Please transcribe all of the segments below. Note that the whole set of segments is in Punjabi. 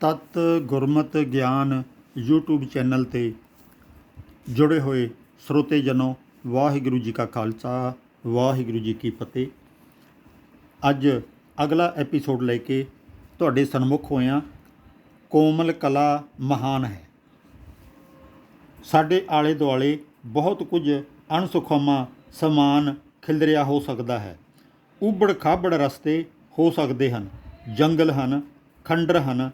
ਤਤ ਗੁਰਮਤ ਗਿਆਨ YouTube ਚੈਨਲ ਤੇ ਜੁੜੇ ਹੋਏ ਸਰੋਤੇ ਜਨੋ, ਵਾਹਿਗੁਰੂ ਜੀ ਕਾ ਖਾਲਸਾ, ਵਾਹਿਗੁਰੂ ਜੀ ਕੀ ਫਤਿਹ। ਅੱਜ ਅਗਲਾ ਐਪੀਸੋਡ ਲੈ ਕੇ ਤੁਹਾਡੇ ਸਨਮੁਖ ਹੋਇਆ ਕੋਮਲ ਕਲਾ ਮਹਾਨ ਹੈ। ਸਾਡੇ ਆਲੇ ਦੁਆਲੇ ਬਹੁਤ ਕੁਝ ਅਣਸੁਖਾਵਾਂ ਸਮਾਨ ਖਿਲਰਿਆ ਹੋ ਸਕਦਾ ਹੈ। ਉਬੜ ਖਾਬੜ ਰਸਤੇ ਹੋ ਸਕਦੇ ਹਨ, ਜੰਗਲ ਹਨ, ਖੰਡਰ ਹਨ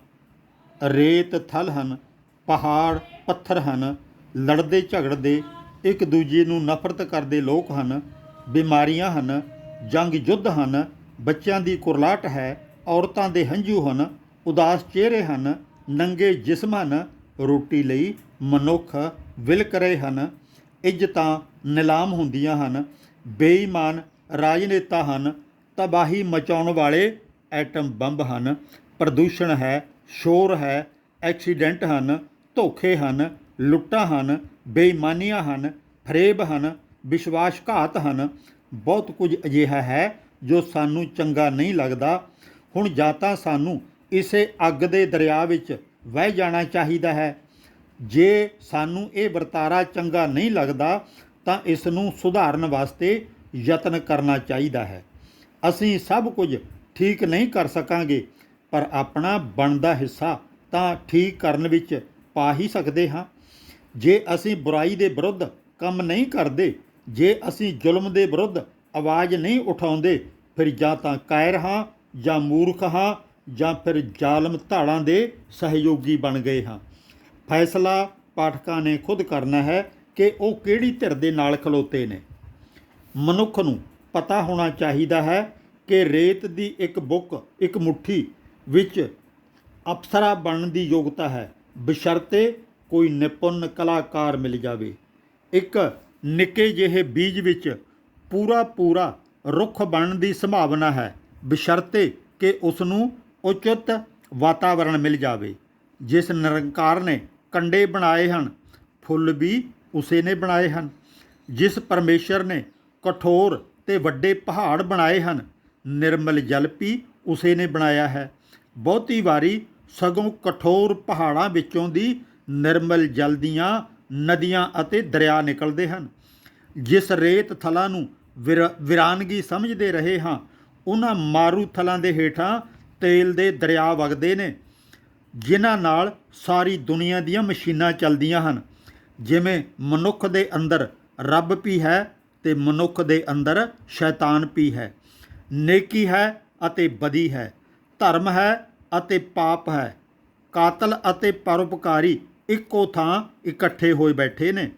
ਰੇਤ ਥਲ ਹਨ, ਪਹਾੜ ਪੱਥਰ ਹਨ, ਲੜਦੇ ਝਗੜਦੇ ਇੱਕ ਦੂਜੇ ਨੂੰ ਨਫ਼ਰਤ ਕਰਦੇ ਲੋਕ ਹਨ, ਬਿਮਾਰੀਆਂ ਹਨ, ਜੰਗ ਯੁੱਧ ਹਨ, ਬੱਚਿਆਂ ਦੀ ਕੁਰਲਾਟ ਹੈ, ਔਰਤਾਂ ਦੇ ਹੰਝੂ ਹਨ, ਉਦਾਸ ਚਿਹਰੇ ਹਨ, ਨੰਗੇ ਜਿਸਮ ਹਨ, ਰੋਟੀ ਲਈ ਮਨੁੱਖ ਵਿਲਕ ਰਹੇ ਹਨ, ਇੱਜ਼ਤਾਂ ਨਿਲਾਮ ਹੁੰਦੀਆਂ ਹਨ, ਬੇਈਮਾਨ ਰਾਜਨੇਤਾ ਹਨ, ਤਬਾਹੀ ਮਚਾਉਣ ਵਾਲੇ ਐਟਮ ਬੰਬ ਹਨ, ਪ੍ਰਦੂਸ਼ਣ ਹੈ ਸ਼ੋਰ ਹੈ, ਐਕਸੀਡੈਂਟ ਹਨ, ਧੋਖੇ ਹਨ, ਲੁੱਟਾਂ ਹਨ, ਬੇਈਮਾਨੀਆਂ ਹਨ, ਫਰੇਬ ਹਨ, ਵਿਸ਼ਵਾਸਘਾਤ ਹਨ। ਬਹੁਤ ਕੁਝ ਅਜਿਹਾ ਹੈ ਜੋ ਸਾਨੂੰ ਚੰਗਾ ਨਹੀਂ ਲੱਗਦਾ। ਹੁਣ ਜਾਂ ਤਾਂ ਸਾਨੂੰ ਇਸੇ ਅੱਗ ਦੇ ਦਰਿਆ ਵਿੱਚ ਵਹਿ ਜਾਣਾ ਚਾਹੀਦਾ ਹੈ। ਜੇ ਸਾਨੂੰ ਇਹ ਵਰਤਾਰਾ ਚੰਗਾ ਨਹੀਂ ਲੱਗਦਾ, ਤਾਂ ਇਸ ਨੂੰ ਸੁਧਾਰਨ ਵਾਸਤੇ ਯਤਨ ਕਰਨਾ ਚਾਹੀਦਾ ਹੈ। ਅਸੀਂ ਸਭ ਕੁਝ ਠੀਕ ਨਹੀਂ ਕਰ ਸਕਾਂਗੇ। ਪਰ ਆਪਣਾ ਬਣਦਾ ਹਿੱਸਾ ਤਾਂ ਠੀਕ ਕਰਨ ਵਿੱਚ ਪਾ ਹੀ ਸਕਦੇ ਹਾਂ। ਜੇ ਅਸੀਂ ਬੁਰਾਈ ਦੇ ਵਿਰੁੱਧ ਕੰਮ ਨਹੀਂ ਕਰਦੇ, ਜੇ ਅਸੀਂ ਜ਼ੁਲਮ ਦੇ ਵਿਰੁੱਧ ਆਵਾਜ਼ ਨਹੀਂ ਉਠਾਉਂਦੇ, ਫਿਰ ਜਾਂ ਤਾਂ ਕਾਇਰ ਹਾਂ, ਜਾਂ ਮੂਰਖ ਹਾਂ, ਜਾਂ ਫਿਰ ਜ਼ਾਲਮ ਧਾੜਾਂ ਦੇ ਸਹਿਯੋਗੀ ਬਣ ਗਏ ਹਾਂ। ਫੈਸਲਾ ਪਾਠਕਾਂ ਨੇ ਖੁਦ ਕਰਨਾ ਹੈ ਕਿ ਉਹ ਕਿਹੜੀ ਧਿਰ ਦੇ ਨਾਲ ਖਲੋਤੇ ਨੇ। ਮਨੁੱਖ ਨੂੰ ਪਤਾ ਹੋਣਾ ਚਾਹੀਦਾ ਹੈ ਕਿ ਰੇਤ ਦੀ ਇੱਕ ਬੁੱਕ, ਇੱਕ ਮੁਠੀ ਵਿੱਚ ਅਪਸਰਾ ਬਣਨ ਦੀ ਯੋਗਤਾ ਹੈ। ਬਸ਼ਰਤੇ ਕੋਈ ਨਿਪੁੰਨ ਕਲਾਕਾਰ ਮਿਲ ਜਾਵੇ। ਇੱਕ ਨਿੱਕੇ ਜਿਹੇ ਬੀਜ ਵਿੱਚ ਪੂਰਾ ਪੂਰਾ ਰੁੱਖ ਬਣਨ ਦੀ ਸੰਭਾਵਨਾ ਹੈ। ਬਸ਼ਰਤੇ ਕਿ ਉਸ ਨੂੰ ਉਚਿਤ ਵਾਤਾਵਰਣ ਮਿਲ ਜਾਵੇ। ਜਿਸ ਨਿਰੰਕਾਰ ਨੇ ਕੰਡੇ ਬਣਾਏ ਹਨ, ਫੁੱਲ ਵੀ ਉਸੇ ਨੇ ਬਣਾਏ ਹਨ। ਜਿਸ ਪਰਮੇਸ਼ਰ ਨੇ ਕਠੋਰ ਤੇ ਵੱਡੇ ਪਹਾੜ ਬਣਾਏ ਹਨ, ਨਿਰਮਲ ਜਲ ਵੀ ਉਸੇ ਨੇ ਬਣਾਇਆ ਹੈ। ਬਹੁਤੀ ਵਾਰੀ ਸਗੋਂ ਕਠੋਰ ਪਹਾੜਾਂ ਵਿੱਚੋਂ ਦੀ ਨਿਰਮਲ ਜਲ ਦੀਆਂ ਨਦੀਆਂ ਅਤੇ ਦਰਿਆ ਨਿਕਲਦੇ ਹਨ। ਜਿਸ ਰੇਤ ਥਲਾਂ ਨੂੰ ਵਿਰ- ਵਿਰਾਨਗੀ ਸਮਝਦੇ ਰਹੇ ਹਾਂ ਉਹਨਾਂ ਮਾਰੂ ਥਲਾਂ ਦੇ ਹੇਠਾਂ ਤੇਲ ਦੇ ਦਰਿਆ ਵਗਦੇ ਨੇ, ਜਿਨ੍ਹਾਂ ਨਾਲ ਸਾਰੀ ਦੁਨੀਆ ਦੀਆਂ ਮਸ਼ੀਨਾਂ ਚੱਲਦੀਆਂ ਹਨ। ਜਿਵੇਂ ਮਨੁੱਖ ਦੇ ਅੰਦਰ ਰੱਬ ਵੀ ਹੈ ਤੇ ਮਨੁੱਖ ਦੇ ਅੰਦਰ ਸ਼ੈਤਾਨ ਵੀ ਹੈ। ਨੇਕੀ ਹੈ ਅਤੇ ਬਦੀ ਹੈ। ਧਰਮ ਹੈ ਅਤੇ ਪਾਪ ਹੈ। ਕਾਤਲ ਅਤੇ ਪਰਉਪਕਾਰੀ ਇੱਕੋ ਥਾਂ ਇਕੱਠੇ ਹੋਏ ਬੈਠੇ ਨੇ।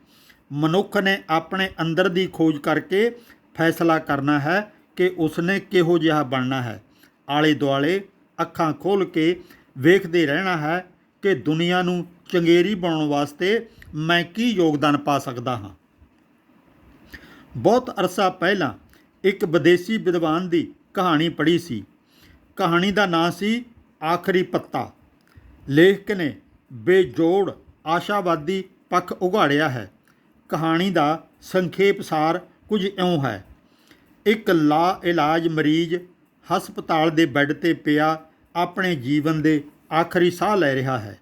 ਮਨੁੱਖ ਨੇ ਆਪਣੇ ਅੰਦਰ ਦੀ ਖੋਜ ਕਰਕੇ ਫੈਸਲਾ ਕਰਨਾ ਹੈ ਕਿ ਉਸਨੇ ਕਿਹੋ ਜਿਹਾ ਬਣਨਾ ਹੈ। ਆਲੇ ਦੁਆਲੇ ਅੱਖਾਂ ਖੋਲ ਕੇ ਵੇਖਦੇ ਰਹਿਣਾ ਹੈ ਕਿ ਦੁਨੀਆ ਨੂੰ ਚੰਗੇਰੀ ਬਣਾਉਣ ਵਾਸਤੇ ਮੈਂ ਕੀ ਯੋਗਦਾਨ ਪਾ ਸਕਦਾ ਹਾਂ। ਬਹੁਤ ਅਰਸਾ ਪਹਿਲਾਂ ਇੱਕ ਵਿਦੇਸ਼ੀ ਵਿਦਵਾਨ ਦੀ ਕਹਾਣੀ ਪੜ੍ਹੀ ਸੀ। ਕਹਾਣੀ ਦਾ ਨਾਂ ਸੀ ਆਖਰੀ ਪੱਤਾ। ਲੇਖਕ ਨੇ ਬੇਜੋੜ ਆਸ਼ਾਵਾਦੀ ਪੱਖ ਉਘਾੜਿਆ ਹੈ। ਕਹਾਣੀ ਦਾ ਸੰਖੇਪ ਸਾਰ ਕੁਝ ਇਉਂ ਹੈ। ਇੱਕ ਲਾ ਇਲਾਜ ਮਰੀਜ਼ ਹਸਪਤਾਲ ਦੇ ਬੈੱਡ ਤੇ ਪਿਆ ਆਪਣੇ ਜੀਵਨ ਦੇ ਆਖਰੀ ਸਾਹ ਲੈ ਰਿਹਾ ਹੈ।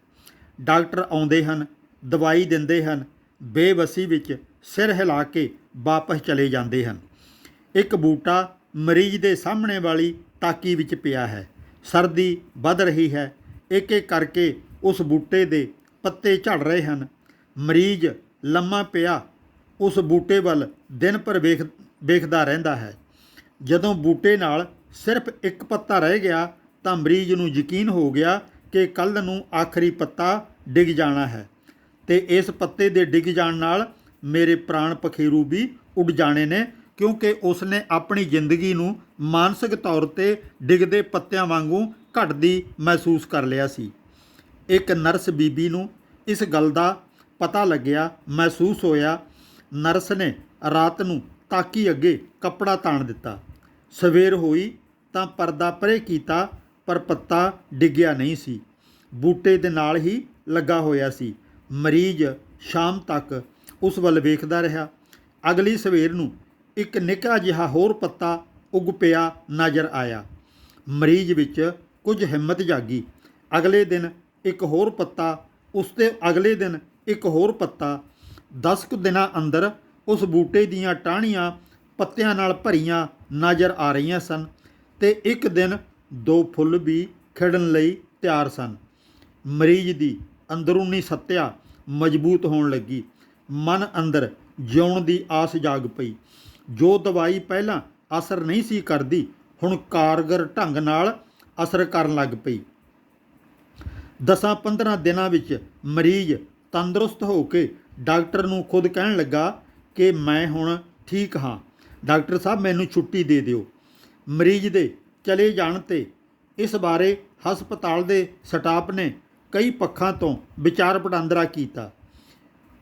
ਡਾਕਟਰ ਆਉਂਦੇ ਹਨ, ਦਵਾਈ ਦਿੰਦੇ ਹਨ, ਬੇਵਸੀ ਵਿੱਚ ਸਿਰ ਹਿਲਾ ਕੇ ਵਾਪਸ ਚਲੇ ਜਾਂਦੇ ਹਨ। ਇੱਕ ਬੂਟਾ ਮਰੀਜ਼ ਦੇ ਸਾਹਮਣੇ ਵਾਲੀ ਤਾਕੀ ਵਿੱਚ ਪਿਆ ਹੈ। ਸਰਦੀ ਵੱਧ ਰਹੀ ਹੈ। ਇੱਕ ਇੱਕ ਕਰਕੇ ਉਸ ਬੂਟੇ ਦੇ ਪੱਤੇ ਝੜ ਰਹੇ ਹਨ। ਮਰੀਜ਼ ਲੰਮਾ ਪਿਆ ਉਸ ਬੂਟੇ ਵੱਲ ਦਿਨ ਭਰ ਵੇਖ, ਵੇਖਦਾ ਰਹਿੰਦਾ ਹੈ। ਜਦੋਂ ਬੂਟੇ ਨਾਲ ਸਿਰਫ ਇੱਕ ਪੱਤਾ ਰਹਿ ਗਿਆ ਤਾਂ ਮਰੀਜ਼ ਨੂੰ ਯਕੀਨ ਹੋ ਗਿਆ ਕਿ ਕੱਲ ਨੂੰ ਆਖਰੀ ਪੱਤਾ ਡਿੱਗ ਜਾਣਾ ਹੈ ਤੇ ਇਸ ਪੱਤੇ ਦੇ ਡਿੱਗ ਜਾਣ ਨਾਲ ਮੇਰੇ ਪ੍ਰਾਣ ਪਖੇਰੂ ਵੀ ਉੱਡ ਜਾਣੇ ਨੇ ਕਿਉਂਕਿ ਉਸਨੇ ਆਪਣੀ ਜ਼ਿੰਦਗੀ ਨੂੰ ਮਾਨਸਿਕ ਤੌਰ ਤੇ ਡਿੱਗਦੇ ਪੱਤਿਆਂ ਵਾਂਗੂ ਘਟਦੀ ਮਹਿਸੂਸ ਕਰ ਲਿਆ ਸੀ। ਇੱਕ ਨਰਸ ਬੀਬੀ ਨੂੰ ਇਸ ਗੱਲ ਦਾ ਪਤਾ ਲੱਗਿਆ, ਮਹਿਸੂਸ ਹੋਇਆ, ਨਰਸ ਨੇ ਰਾਤ ਨੂੰ ਤਾਕੀ ਅੱਗੇ ਕੱਪੜਾ ਤਾਣ ਦਿੱਤਾ। ਸਵੇਰ ਹੋਈ ਤਾਂ ਪਰਦਾ ਪਰੇ ਕੀਤਾ, ਪਰ ਪੱਤਾ ਡਿੱਗਿਆ ਨਹੀਂ ਸੀ। ਬੂਟੇ ਦੇ ਨਾਲ ਹੀ ਲੱਗਾ ਹੋਇਆ ਸੀ। ਮਰੀਜ਼ ਸ਼ਾਮ ਤੱਕ ਉਸ ਵੱਲ ਵੇਖਦਾ ਰਿਹਾ। ਅਗਲੀ ਸਵੇਰ ਨੂੰ ਇੱਕ ਨਿੱਕਾ ਜਿਹਾ ਹੋਰ ਪੱਤਾ ਉੱਗ ਪਿਆ ਨਜ਼ਰ ਆਇਆ। ਮਰੀਜ਼ ਵਿੱਚ ਕੁਝ ਹਿੰਮਤ ਜਾਗੀ। ਅਗਲੇ ਦਿਨ ਇੱਕ ਹੋਰ ਪੱਤਾ, ਉਸ ਤੇ ਅਗਲੇ ਦਿਨ ਇੱਕ ਹੋਰ ਪੱਤਾ। 10 ਕੁ ਦਿਨਾਂ ਅੰਦਰ ਉਸ ਬੂਟੇ ਦੀਆਂ ਟਾਹਣੀਆਂ ਪੱਤਿਆਂ ਨਾਲ ਭਰੀਆਂ ਨਜ਼ਰ ਆ ਰਹੀਆਂ ਸਨ ਤੇ ਇੱਕ ਦਿਨ ਦੋ ਫੁੱਲ ਵੀ ਖਿੜਨ ਲਈ ਤਿਆਰ ਸਨ। ਮਰੀਜ਼ ਦੀ ਅੰਦਰੂਨੀ ਸੱਤਿਆ ਮਜ਼ਬੂਤ ਹੋਣ ਲੱਗੀ। ਮਨ ਅੰਦਰ ਜਿਉਣ ਦੀ ਆਸ ਜਾਗ ਪਈ। ਜੋ ਦਵਾਈ ਪਹਿਲਾਂ ਅਸਰ ਨਹੀਂ ਸੀ ਕਰਦੀ, ਹੁਣ ਕਾਰਗਰ ਢੰਗ ਨਾਲ ਅਸਰ ਕਰਨ ਲੱਗ ਪਈ। 10-15 ਦਿਨਾਂ ਵਿੱਚ ਮਰੀਜ਼ ਤੰਦਰੁਸਤ ਹੋ ਕੇ ਡਾਕਟਰ ਨੂੰ ਖੁਦ ਕਹਿਣ ਲੱਗਾ ਕਿ ਮੈਂ ਹੁਣ ਠੀਕ ਹਾਂ। ਡਾਕਟਰ ਸਾਹਿਬ, ਮੈਨੂੰ ਛੁੱਟੀ ਦੇ ਦਿਓ। ਮਰੀਜ਼ ਦੇ ਚਲੇ ਜਾਣ ਤੇ ਇਸ ਬਾਰੇ ਹਸਪਤਾਲ ਦੇ ਸਟਾਫ ਨੇ ਕਈ ਪੱਖਾਂ ਤੋਂ ਵਿਚਾਰ ਵਟਾਂਦਰਾ ਕੀਤਾ।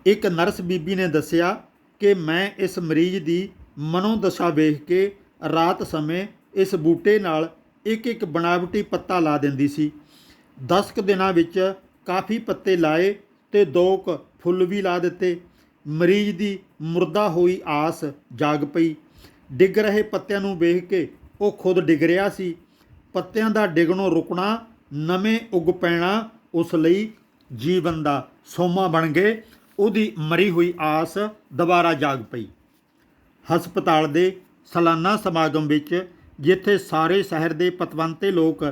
ਇੱਕ ਨਰਸ ਬੀਬੀ ਨੇ ਦੱਸਿਆ ਕਿ ਮੈਂ ਇਸ ਮਰੀਜ਼ ਦੀ ਮਨੋਦਸ਼ਾ ਵੇਖ ਕੇ ਰਾਤ ਸਮੇਂ ਇਸ ਬੂਟੇ ਨਾਲ ਇੱਕ ਇੱਕ ਬਣਾਵਟੀ ਪੱਤਾ ਲਾ ਦਿੰਦੀ ਸੀ। 10 ਕੁ ਦਿਨਾਂ ਵਿੱਚ ਕਾਫੀ ਪੱਤੇ ਲਾਏ ਤੇ ਦੋ ਕੁ ਫੁੱਲ ਵੀ ਲਾ ਦਿੱਤੇ। ਮਰੀਜ਼ ਦੀ ਮੁਰਦਾ ਹੋਈ ਆਸ ਜਾਗ ਪਈ। ਡਿੱਗ ਰਹੇ ਪੱਤਿਆਂ ਨੂੰ ਵੇਖ ਕੇ ਉਹ ਖੁਦ ਡਿੱਗ ਰਿਹਾ ਸੀ। ਪੱਤਿਆਂ ਦਾ ਡਿੱਗਣੋਂ ਰੁਕਣਾ, ਨਵੇਂ ਉੱਗ ਪੈਣਾ ਉਸ ਲਈ ਜੀਵਨ ਦਾ ਸੋਮਾ ਬਣ ਗਏ। ਉਹਦੀ ਮਰੀ ਹੋਈ ਆਸ ਦੁਬਾਰਾ ਜਾਗ ਪਈ। ਹਸਪਤਾਲ ਦੇ ਸਾਲਾਨਾ ਸਮਾਗਮ ਵਿੱਚ ਜਿੱਥੇ ਸਾਰੇ ਸ਼ਹਿਰ ਦੇ ਪਤਵੰਤੇ ਲੋਕ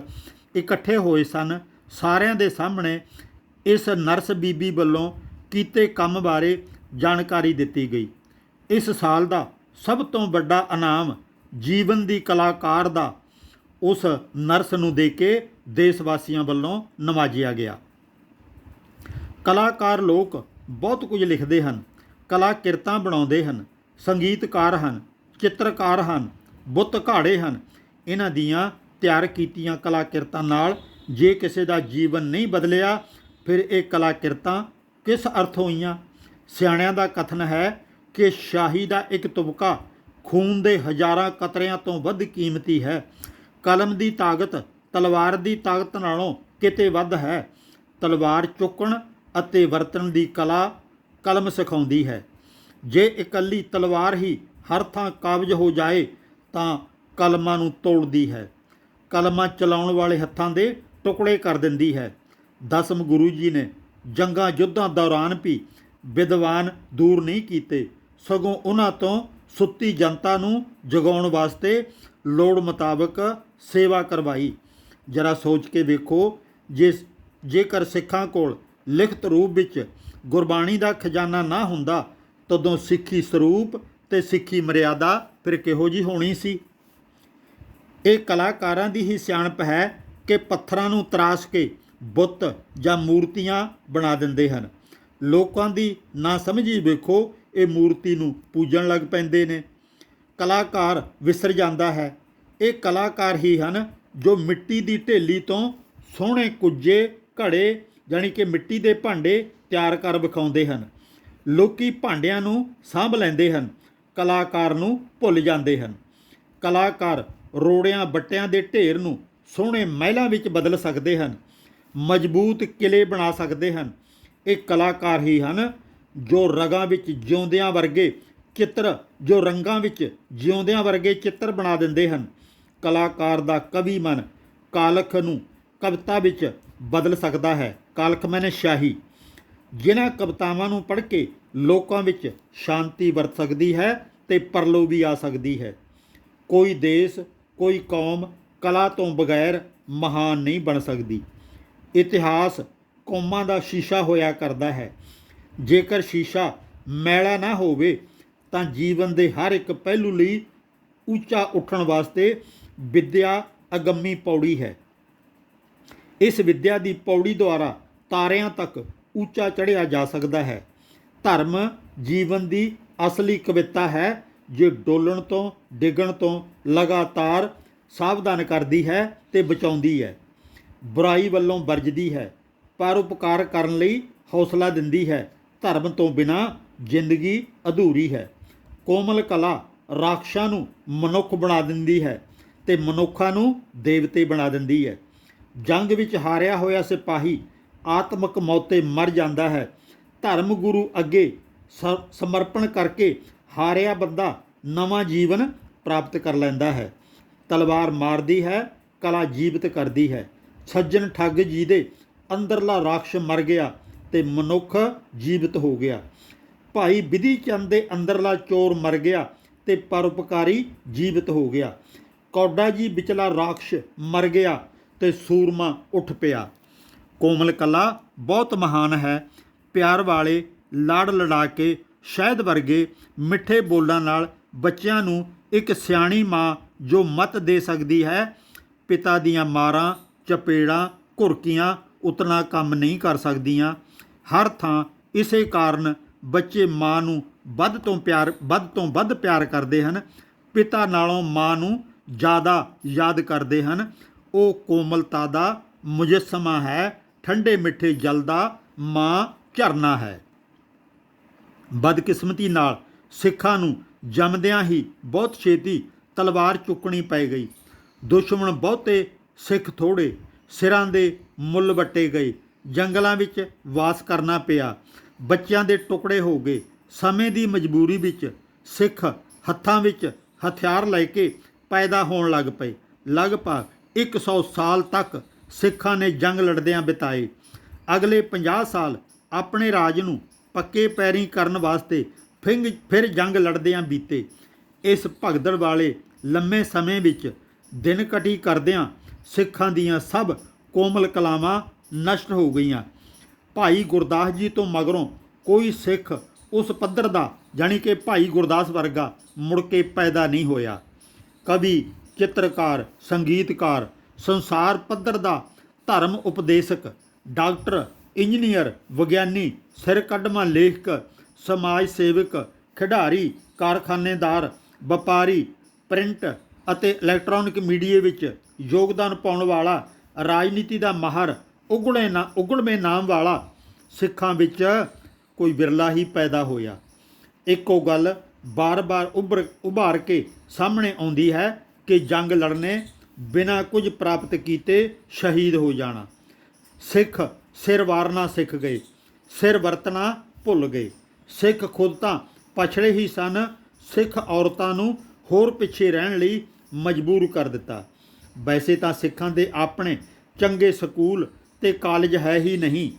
ਇਕੱਠੇ ਹੋਏ ਸਨ, ਸਾਰਿਆਂ ਦੇ ਸਾਹਮਣੇ ਇਸ ਨਰਸ ਬੀਬੀ ਵੱਲੋਂ ਕੀਤੇ ਕੰਮ ਬਾਰੇ ਜਾਣਕਾਰੀ ਦਿੱਤੀ ਗਈ। ਇਸ ਸਾਲ ਦਾ ਸਭ ਤੋਂ ਵੱਡਾ ਇਨਾਮ ਜੀਵਨ ਦੀ ਕਲਾਕਾਰ ਦਾ ਉਸ ਨਰਸ ਨੂੰ ਦੇ ਕੇ ਦੇਸ਼ ਵਾਸੀਆਂ ਵੱਲੋਂ ਨਵਾਜਿਆ ਗਿਆ। ਕਲਾਕਾਰ ਲੋਕ ਬਹੁਤ ਕੁਝ ਲਿਖਦੇ ਹਨ ਕਲਾ ਕਿਰਤਾਂ ਬਣਾਉਂਦੇ ਹਨ ਸੰਗੀਤਕਾਰ ਹਨ, ਚਿੱਤਰਕਾਰ ਹਨ, ਬੁੱਤ ਘਾੜੇ ਹਨ। ਇਹਨਾਂ ਦੀਆਂ ਤਿਆਰ ਕੀਤੀਆਂ ਕਲਾ ਕਿਰਤਾਂ ਨਾਲ ਜੇ ਕਿਸੇ ਦਾ ਜੀਵਨ ਨਹੀਂ ਬਦਲਿਆ, ਫਿਰ ਇਹ ਕਲਾ ਕਿਰਤਾਂ ਕਿਸ ਅਰਥ ਹੋਈਆਂ? ਸਿਆਣਿਆਂ ਦਾ ਕਥਨ ਹੈ ਕਿ ਸ਼ਾਹੀ ਦਾ ਇੱਕ ਤੁਬਕਾ ਖੂਨ ਦੇ ਹਜ਼ਾਰਾਂ ਕਤਰਿਆਂ ਤੋਂ ਵੱਧ ਕੀਮਤੀ ਹੈ। ਕਲਮ ਦੀ ਤਾਕਤ, ਤਲਵਾਰ ਦੀ ਤਾਕਤ ਨਾਲੋਂ ਕਿਤੇ ਵੱਧ ਹੈ। ਤਲਵਾਰ ਚੁੱਕਣ ਅਤੇ ਵਰਤਣ ਦੀ ਕਲਾ ਕਲਮ ਸਿਖਾਉਂਦੀ ਹੈ। ਜੇ ਇਕੱਲੀ ਤਲਵਾਰ ਹੀ ਹਰ ਥਾਂ ਕਾਬਜ ਹੋ ਜਾਏ ਤਾਂ ਕਲਮਾਂ ਨੂੰ ਤੋੜਦੀ ਹੈ। ਕਲਮਾਂ ਚਲਾਉਣ ਵਾਲੇ ਹੱਥਾਂ ਦੇ ਟੁਕੜੇ ਕਰ ਦਿੰਦੀ ਹੈ। ਦਸਮ ਗੁਰੂ ਜੀ ਨੇ ਜੰਗਾਂ ਯੁੱਧਾਂ ਦੌਰਾਨ ਵੀ ਵਿਦਵਾਨ ਦੂਰ ਨਹੀਂ ਕੀਤੇ। ਸਗੋਂ ਉਹਨਾਂ ਤੋਂ ਸੁੱਤੀ ਜਨਤਾ ਨੂੰ ਜਗਾਉਣ ਵਾਸਤੇ ਲੋੜ ਮੁਤਾਬਕ ਸੇਵਾ ਕਰਵਾਈ। ਜਰਾ ਸੋਚ ਕੇ ਵੇਖੋ ਜੇ ਜੇਕਰ ਸਿੱਖਾਂ ਕੋਲ ਲਿਖਤ ਰੂਪ ਵਿੱਚ ਗੁਰਬਾਣੀ ਦਾ ਖਜ਼ਾਨਾ ਨਾ ਹੁੰਦਾ ਤਦੋਂ ਸਿੱਖੀ ਸਰੂਪ ਤੇ ਸਿੱਖੀ ਮਰਿਆਦਾ ਫਿਰ ਕਿਹੋ ਜੀ ਹੋਣੀ ਸੀ? ਇਹ ਕਲਾਕਾਰਾਂ ਦੀ ਹੀ ਸਿਆਣਪ ਹੈ ਕਿ ਪੱਥਰਾਂ ਨੂੰ ਤਰਾਸ਼ ਕੇ ਬੁੱਤ ਜਾਂ ਮੂਰਤੀਆਂ ਬਣਾ ਦਿੰਦੇ ਹਨ। ਲੋਕਾਂ ਦੀ ਨਾ ਸਮਝੀ ਵੇਖੋ, ਇਹ ਮੂਰਤੀ ਨੂੰ ਪੂਜਣ ਲੱਗ ਪੈਂਦੇ ਨੇ। ਕਲਾਕਾਰ ਵਿਸਰ ਜਾਂਦਾ ਹੈ। ਇਹ ਕਲਾਕਾਰ ਹੀ ਹਨ ਜੋ ਮਿੱਟੀ ਦੀ ਢੇਲੀ ਤੋਂ ਸੋਹਣੇ ਕੁੱਜੇ, ਘੜੇ, ਜਾਣੀ ਕਿ ਮਿੱਟੀ ਦੇ ਭਾਂਡੇ ਤਿਆਰ ਕਰ ਵਿਖਾਉਂਦੇ ਹਨ। ਲੋਕੀ ਭਾਂਡਿਆਂ ਨੂੰ ਸਾਂਭ ਲੈਂਦੇ ਹਨ, ਕਲਾਕਾਰ ਨੂੰ ਭੁੱਲ ਜਾਂਦੇ ਹਨ। ਕਲਾਕਾਰ ਰੋੜਿਆਂ ਬੱਟਿਆਂ ਦੇ ਢੇਰ ਨੂੰ ਸੋਹਣੇ ਮਹਿਲਾਂ ਵਿੱਚ ਬਦਲ ਸਕਦੇ ਹਨ, ਮਜ਼ਬੂਤ ਕਿਲੇ ਬਣਾ ਸਕਦੇ ਹਨ। ਇਹ ਕਲਾਕਾਰ ਹੀ ਹਨ ਜੋ ਰਗਾਂ ਵਿੱਚ ਜਿਉਂਦਿਆਂ ਵਰਗੇ ਚਿੱਤਰ, ਜੋ ਰੰਗਾਂ ਵਿੱਚ ਜਿਉਂਦਿਆਂ ਵਰਗੇ ਚਿੱਤਰ ਬਣਾ ਦਿੰਦੇ ਹਨ। ਕਲਾਕਾਰ ਦਾ ਕਵੀ ਮਨ ਕਾਲਖ ਨੂੰ ਕਵਿਤਾ ਵਿੱਚ ਬਦਲ ਸਕਦਾ ਹੈ। ਕਾਲਖ ਮੈਨੇ ਸ਼ਾਹੀ। ਜਿਨ੍ਹਾਂ ਕਵਿਤਾਵਾਂ ਨੂੰ ਪੜ੍ਹ ਕੇ ਲੋਕਾਂ ਵਿੱਚ ਸ਼ਾਂਤੀ ਵਰਤ ਸਕਦੀ ਹੈ ਤੇ ਪਰਲੋ ਵੀ ਆ ਸਕਦੀ ਹੈ। ਕੋਈ ਦੇਸ਼, ਕੋਈ ਕੌਮ ਕਲਾ ਤੋਂ ਬਗੈਰ ਮਹਾਨ ਨਹੀਂ ਬਣ ਸਕਦੀ। ਇਤਿਹਾਸ ਕੌਮਾਂ ਦਾ ਸ਼ੀਸ਼ਾ ਹੋਇਆ ਕਰਦਾ ਹੈ। ਜੇਕਰ ਸ਼ੀਸ਼ਾ ਮੈਲਾ ਨਾ ਹੋਵੇ, ਤਾਂ ਜੀਵਨ ਦੇ ਹਰ ਇੱਕ ਪਹਿਲੂ ਲਈ ਉੱਚਾ ਉੱਠਣ ਵਾਸਤੇ ਵਿਦਿਆ ਅਗੰਮੀ ਪੌੜੀ ਹੈ। ਇਸ ਵਿਦਿਆ ਦੀ ਪੌੜੀ ਦੁਆਰਾ ਤਾਰਿਆਂ ਤੱਕ ਉੱਚਾ ਚੜ੍ਹਿਆ ਜਾ ਸਕਦਾ ਹੈ। ਧਰਮ ਜੀਵਨ ਦੀ ਅਸਲੀ ਕਵਿਤਾ ਹੈ, ਜੋ ਡੋਲਣ ਤੋਂ, ਡਿੱਗਣ ਤੋਂ ਲਗਾਤਾਰ ਸਾਵਧਾਨ ਕਰਦੀ ਹੈ ਤੇ ਬਚਾਉਂਦੀ ਹੈ। ਬੁਰਾਈ ਵੱਲੋਂ ਵਰਜਦੀ ਹੈ, ਪਰ ਉਪਕਾਰ ਕਰਨ ਲਈ ਹੌਸਲਾ ਦਿੰਦੀ ਹੈ। ਧਰਮ ਤੋਂ ਬਿਨਾ ਜ਼ਿੰਦਗੀ ਅਧੂਰੀ ਹੈ। ਕੋਮਲ ਕਲਾ ਰਾਖਸ਼ਾਂ ਨੂੰ ਮਨੁੱਖ ਬਣਾ ਦਿੰਦੀ ਹੈ ਤੇ ਮਨੁੱਖਾਂ ਨੂੰ ਦੇਵਤੇ ਬਣਾ ਦਿੰਦੀ ਹੈ। ਜੰਗ ਵਿੱਚ ਹਾਰਿਆ ਹੋਇਆ ਸਿਪਾਹੀ ਆਤਮਕ ਮੌਤੇ ਮਰ ਜਾਂਦਾ ਹੈ ਧਰਮ ਗੁਰੂ ਅੱਗੇ ਸ- ਸਮਰਪਣ ਕਰਕੇ ਹਾਰਿਆ ਬੰਦਾ ਨਵਾਂ ਜੀਵਨ ਪ੍ਰਾਪਤ ਕਰ ਲੈਂਦਾ ਹੈ। ਤਲਵਾਰ ਮਾਰਦੀ ਹੈ, ਕਲਾ ਜੀਵਤ ਕਰਦੀ ਹੈ। ਸੱਜਣ ਠੱਗ ਜੀ ਦੇ ਅੰਦਰਲਾ ਰਾਖਸ਼ ਮਰ ਗਿਆ ਤੇ ਮਨੁੱਖ ਜੀਵਤ ਹੋ ਗਿਆ। ਭਾਈ ਵਿਧੀ ਚੰਦ ਦੇ ਅੰਦਰਲਾ ਚੋਰ ਮਰ ਗਿਆ ਤੇ ਪਰਉਪਕਾਰੀ ਜੀਵਤ ਹੋ ਗਿਆ। ਕੌਡਾ ਜੀ ਵਿਚਲਾ ਰਾਖਸ਼ ਮਰ ਗਿਆ ਤੇ ਸੂਰਮਾ ਉੱਠ ਪਿਆ। ਕੋਮਲ ਕਲਾ ਬਹੁਤ ਮਹਾਨ ਹੈ। ਪਿਆਰ ਵਾਲੇ ਲਾੜ ਲੜਾ ਕੇ ਸ਼ਹਿਦ ਵਰਗੇ ਮਿੱਠੇ ਬੋਲਾਂ ਨਾਲ ਬੱਚਿਆਂ ਨੂੰ ਇੱਕ ਸਿਆਣੀ ਮਾਂ ਜੋ ਮਤ ਦੇ ਸਕਦੀ ਹੈ, ਪਿਤਾ ਦੀਆਂ ਮਾਰਾਂ, ਚਪੇੜਾਂ, ਘੁਰਕੀਆਂ ਉਤਨਾ ਕੰਮ ਨਹੀਂ ਕਰ ਸਕਦੀਆਂ। ਹਰ ਥਾਂ ਇਸੇ ਕਾਰਨ ਬੱਚੇ ਮਾਂ ਨੂੰ ਵੱਧ ਤੋਂ ਪਿਆਰ, ਵੱਧ ਤੋਂ ਵੱਧ ਪਿਆਰ ਕਰਦੇ ਹਨ। ਪਿਤਾ ਨਾਲੋਂ ਮਾਂ ਨੂੰ ਜ਼ਿਆਦਾ ਯਾਦ ਕਰਦੇ ਹਨ। ਉਹ ਕੋਮਲਤਾ ਦਾ ਮੁਜਸਮਾ ਹੈ, ਠੰਡੇ ਮਿੱਠੇ ਜਲ ਦਾ ਮਾਂ ਝਰਨਾ ਹੈ। ਬਦਕਿਸਮਤੀ ਨਾਲ ਸਿੱਖਾਂ ਨੂੰ ਜੰਮਦਿਆਂ ਹੀ ਬਹੁਤ ਛੇਤੀ ਤਲਵਾਰ ਚੁੱਕਣੀ ਪੈ ਗਈ। ਦੁਸ਼ਮਣ ਬਹੁਤੇ ਸਿੱਖ ਥੋੜੇ ਸਿਰਾਂ ਦੇ ਮੁੱਲ ਵੱਟੇ ਗਏ। ਜੰਗਲਾਂ ਵਿੱਚ ਵਾਸ ਕਰਨਾ ਪਿਆ। ਬੱਚਿਆਂ ਦੇ ਟੁਕੜੇ ਹੋ ਗਏ। ਸਮੇਂ ਦੀ ਮਜਬੂਰੀ ਵਿੱਚ ਸਿੱਖ ਹੱਥਾਂ ਵਿੱਚ ਹਥਿਆਰ ਲੈ ਕੇ ਪੈਦਾ ਹੋਣ ਲੱਗ ਪਏ। ਲਗਭਗ 100 ਸਾਲ ਤੱਕ ਸਿੱਖਾਂ ਨੇ ਜੰਗ ਲੜਦਿਆਂ ਬਿਤਾਏ। ਅਗਲੇ 50 ਸਾਲ ਆਪਣੇ ਰਾਜ ਨੂੰ ਪੱਕੇ ਪੈਰੀ ਕਰਨ ਵਾਸਤੇ ਫਿੰਗ ਫਿਰ ਜੰਗ ਲੜਦਿਆਂ ਬੀਤੇ। ਇਸ ਭਗਦੜ ਵਾਲੇ ਲੰਮੇ ਸਮੇਂ ਵਿੱਚ ਦਿਨ ਕਟੀ ਕਰਦਿਆਂ ਸਿੱਖਾਂ ਦੀਆਂ ਸਭ ਕੋਮਲ ਕਲਾਵਾਂ ਨਸ਼ਟ ਹੋ ਗਈਆਂ। ਭਾਈ ਗੁਰਦਾਸ ਜੀ ਤੋਂ ਮਗਰੋਂ ਕੋਈ ਸਿੱਖ ਉਸ ਪੱਧਰ ਦਾ ਜਾਣੀ ਕਿ ਭਾਈ ਗੁਰਦਾਸ ਵਰਗਾ ਮੁੜ ਕੇ ਪੈਦਾ ਨਹੀਂ ਹੋਇਆ। ਕਵੀ, ਚਿੱਤਰਕਾਰ, ਸੰਗੀਤਕਾਰ, ਸੰਸਾਰ ਪੱਧਰ ਦਾ ਧਰਮ ਉਪਦੇਸ਼ਕ ਡਾਕਟਰ ਇੰਜੀਨੀਅਰ, ਵਿਗਿਆਨੀ ਸਿਰ ਕੱਢਵਾਂ ਲੇਖਕ, ਸਮਾਜ ਸੇਵਕ, ਖਿਡਾਰੀ, ਕਾਰਖਾਨੇਦਾਰ, ਵਪਾਰੀ, ਪ੍ਰਿੰਟ ਅਤੇ ਇਲੈਕਟ੍ਰੋਨਿਕ ਮੀਡੀਆ ਵਿੱਚ ਯੋਗਦਾਨ ਪਾਉਣ ਵਾਲਾ, ਰਾਜਨੀਤੀ ਦਾ ਮਾਹਰ ਉਗੜੇ ਨਾ ਉਗੜਵੇਂ ਨਾਮ ਵਾਲਾ ਸਿੱਖਾਂ ਵਿੱਚ ਕੋਈ ਵਿਰਲਾ ਹੀ ਪੈਦਾ ਹੋਇਆ। ਇੱਕੋ ਗੱਲ ਬਾਰ-ਬਾਰ ਉਭਰ, ਉਭਾਰ ਕੇ ਸਾਹਮਣੇ ਆਉਂਦੀ ਹੈ ਕਿ ਜੰਗ ਲੜਨੇ ਬਿਨਾਂ ਕੁਝ ਪ੍ਰਾਪਤ ਕੀਤੇ ਸ਼ਹੀਦ ਹੋ ਜਾਣਾ। ਸਿੱਖ ਸਿਰ ਵਾਰਨਾ ਸਿੱਖ ਗਏ, ਸਿਰ ਵਰਤਣਾ ਭੁੱਲ ਗਏ। ਸਿੱਖ ਖੁਦ ਤਾਂ ਪਛੜੇ ਹੀ ਸਨ, ਸਿੱਖ ਔਰਤਾਂ ਨੂੰ ਹੋਰ ਪਿੱਛੇ ਰਹਿਣ ਲਈ ਮਜਬੂਰ ਕਰ ਦਿੱਤਾ। ਵੈਸੇ ਤਾਂ ਸਿੱਖਾਂ ਦੇ ਆਪਣੇ ਚੰਗੇ ਸਕੂਲ ਤੇ ਕਾਲਜ ਹੈ ਹੀ ਨਹੀਂ।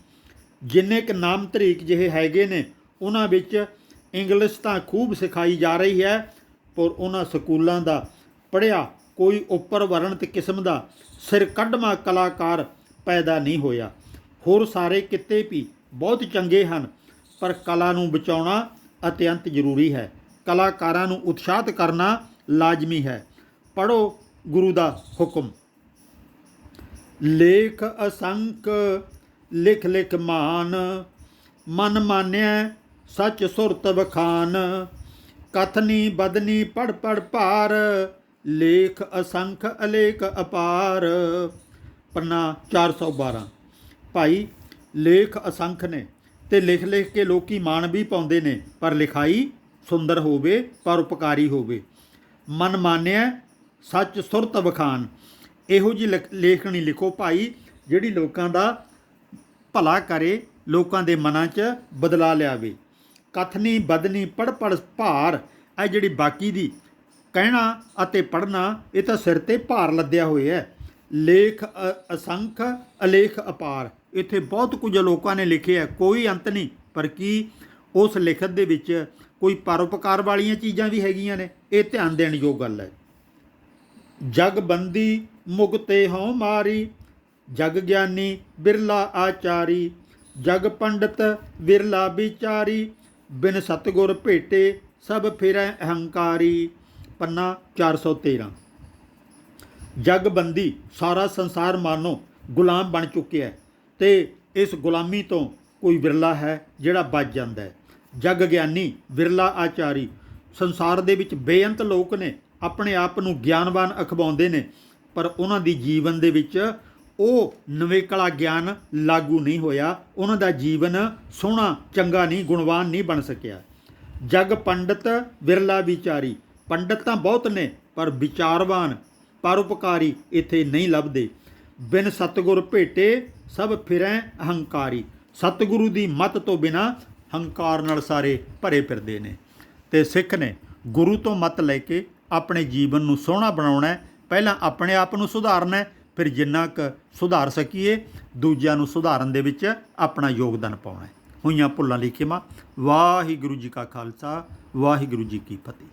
ਜਿੰਨੇ ਕ ਨਾਮ ਤਰੀਕ ਜਿਹੇ ਹੈਗੇ ਨੇ, ਉਹਨਾਂ ਵਿੱਚ ਇੰਗਲਿਸ਼ ਤਾਂ ਖੂਬ ਸਿਖਾਈ ਜਾ ਰਹੀ ਹੈ, ਪਰ ਉਹਨਾਂ ਸਕੂਲਾਂ ਦਾ ਪੜਿਆ ਕੋਈ ਉੱਪਰ ਵਰਣਤ ਕਿਸਮ ਦਾ ਸਿਰ ਕੱਢਵਾਂ ਕਲਾਕਾਰ ਪੈਦਾ ਨਹੀਂ ਹੋਇਆ। ਹੋਰ ਸਾਰੇ ਕਿੱਤੇ ਵੀ ਬਹੁਤ ਚੰਗੇ ਹਨ, ਪਰ ਕਲਾ ਨੂੰ ਬਚਾਉਣਾ ਅਤਿਅੰਤ ਜ਼ਰੂਰੀ ਹੈ। ਕਲਾਕਾਰਾਂ ਨੂੰ ਉਤਸ਼ਾਹਿਤ ਕਰਨਾ ਲਾਜ਼ਮੀ ਹੈ। ਪੜੋ ਗੁਰੂ ਦਾ ਹੁਕਮ। ਲੇਖ ਅਸੰਖ, ਲਿਖ ਲਿਖ ਮਾਨ, ਮਨ ਮਾਨਿਆ ਸੱਚ ਸੁਰਤ ਵਖਾਨ, ਕਥਨੀ ਬਦਨੀ ਪੜ ਪੜ ਭਾਰ, ਲੇਖ ਅਸੰਖ ਅਲੇਖ ਅਪਾਰ ਪੰਨਾ 412 ਭਾਈ ਲੇਖ ਅਸੰਖ ਨੇ ਤੇ ਲਿਖ ਲਿਖ ਕੇ ਲੋਕੀ ਮਾਣ ਵੀ ਪਾਉਂਦੇ ਨੇ, ਪਰ ਲਿਖਾਈ ਸੁੰਦਰ ਹੋਵੇ, ਪਰ ਉਪਕਾਰੀ ਹੋਵੇ। ਮਨ ਮਾਨਿਆ, ਸੱਚ ਸੁਰਤ ਵਖਾਨ ਇਹੋ ਜੀ ਲੇਖਣੀ ਲਿਖੋ ਭਾਈ, ਜਿਹੜੀ ਲੋਕਾਂ ਦਾ ਭਲਾ ਕਰੇ, ਲੋਕਾਂ ਦੇ ਮਨਾਂ 'ਚ ਬਦਲਾ ਲਿਆਵੇ। ਕਥਨੀ, ਬਦਨੀ ਪੜ ਪੜ ਭਾਰ, ਇਹ ਜਿਹੜੀ ਬਾਕੀ ਦੀ ਕਹਿਣਾ ਅਤੇ ਪੜਨਾ ਇਹ ਤਾਂ ਸਿਰ ਤੇ ਭਾਰ ਲੱਦਿਆ ਹੋਇਆ ਹੈ। ਲੇਖ ਅ- ਅਸੰਖ, ਅਲੇਖ ਅਪਾਰ। ਇੱਥੇ ਬਹੁਤ ਕੁਝ ਲੋਕਾਂ ਨੇ ਲਿਖਿਆ ਕੋਈ ਅੰਤ ਨਹੀਂ। ਪਰ ਕੀ ਉਸ ਲਿਖਤ ਦੇ ਵਿੱਚ ਕੋਈ ਪਰਉਪਕਾਰ ਵਾਲੀਆਂ ਚੀਜ਼ਾਂ ਵੀ ਹੈਗੀਆਂ ਨੇ? ਇਹ ਧਿਆਨ ਦੇਣ ਯੋਗ ਗੱਲ ਹੈ। ਜਗ ਬੰਦੀ ਮੁਗਤੇ ਹਉ ਮਾਰੀ, ਜਗ ਗਿਆਨੀ ਬਿਰਲਾ ਆਚਾਰੀ, ਜਗ ਪੰਡਤ ਵਿਰਲਾ ਵਿਚਾਰੀ, ਬਿਨ ਸਤਗੁਰ ਭੇਟੇ ਸਭ ਫਿਰੈ ਅਹੰਕਾਰੀ। ਪੰਨਾ 413 ਜਗ ਬੰਦੀ ਸਾਰਾ ਸੰਸਾਰ ਮਾਨੋ ਗੁਲਾਮ ਬਣ ਚੁੱਕਿਆ ਹੈ। ਤੇ ਇਸ ਗੁਲਾਮੀ ਤੋਂ ਕੋਈ ਵਿਰਲਾ ਹੈ ਜਿਹੜਾ ਬਚ ਜਾਂਦਾ ਹੈ। ਜਗ ਗਿਆਨੀ ਵਿਰਲਾ ਆਚਾਰੀ ਸੰਸਾਰ ਦੇ ਵਿੱਚ ਬੇਅੰਤ ਲੋਕ ਨੇ, ਆਪਣੇ ਆਪ ਨੂੰ ਗਿਆਨਵਾਨ ਅਖਵਾਉਂਦੇ ਨੇ, ਪਰ ਉਹਨਾਂ ਦੀ ਜੀਵਨ ਦੇ ਵਿੱਚ ਉਹ ਨਵੇਕਲਾ ਗਿਆਨ ਲਾਗੂ ਨਹੀਂ ਹੋਇਆ। ਉਹਨਾਂ ਦਾ ਜੀਵਨ ਸੋਹਣਾ, ਚੰਗਾ ਨਹੀਂ, ਗੁਣਵਾਨ ਨਹੀਂ ਬਣ ਸਕਿਆ। ਜਗ ਪੰਡਤ ਵਿਰਲਾ ਵਿਚਾਰੀ, ਪੰਡਤ ਤਾਂ ਬਹੁਤ ਨੇ, ਪਰ ਵਿਚਾਰਵਾਨ ਪਰਉਪਕਾਰੀ ਇੱਥੇ ਨਹੀਂ ਲੱਭਦੇ। ਬਿਨ ਸਤਗੁਰ ਭੇਟੇ ਸਭ ਫਿਰੈ ਅਹੰਕਾਰੀ। ਸਤਿਗੁਰੂ ਦੀ ਮਤ ਤੋਂ ਬਿਨਾ ਹੰਕਾਰ ਨਾਲ ਸਾਰੇ ਭਰੇ ਫਿਰਦੇ ਨੇ। ਤੇ ਸਿੱਖ ਨੇ ਗੁਰੂ ਤੋਂ ਮਤ ਲੈ ਕੇ ਆਪਣੇ ਜੀਵਨ ਨੂੰ ਸੋਹਣਾ ਬਣਾਉਣਾ ਪਹਿਲਾਂ ਆਪਣੇ ਆਪ ਨੂੰ ਸੁਧਾਰਨਾ ਫਿਰ ਜਿੰਨਾ ਕੁ ਸੁਧਾਰ ਸਕੀਏ, ਦੂਜਿਆਂ ਨੂੰ ਸੁਧਾਰਨ ਦੇ ਵਿੱਚ ਆਪਣਾ ਯੋਗਦਾਨ ਪਾਉਣਾ ਹੋਈਆਂ ਭੁੱਲਾਂ ਲਈ ਖਿਮਾ ਵਾਹਿਗੁਰੂ ਜੀ ਕਾ ਖਾਲਸਾ, ਵਾਹਿਗੁਰੂ ਜੀ ਕੀ ਫਤਿਹ।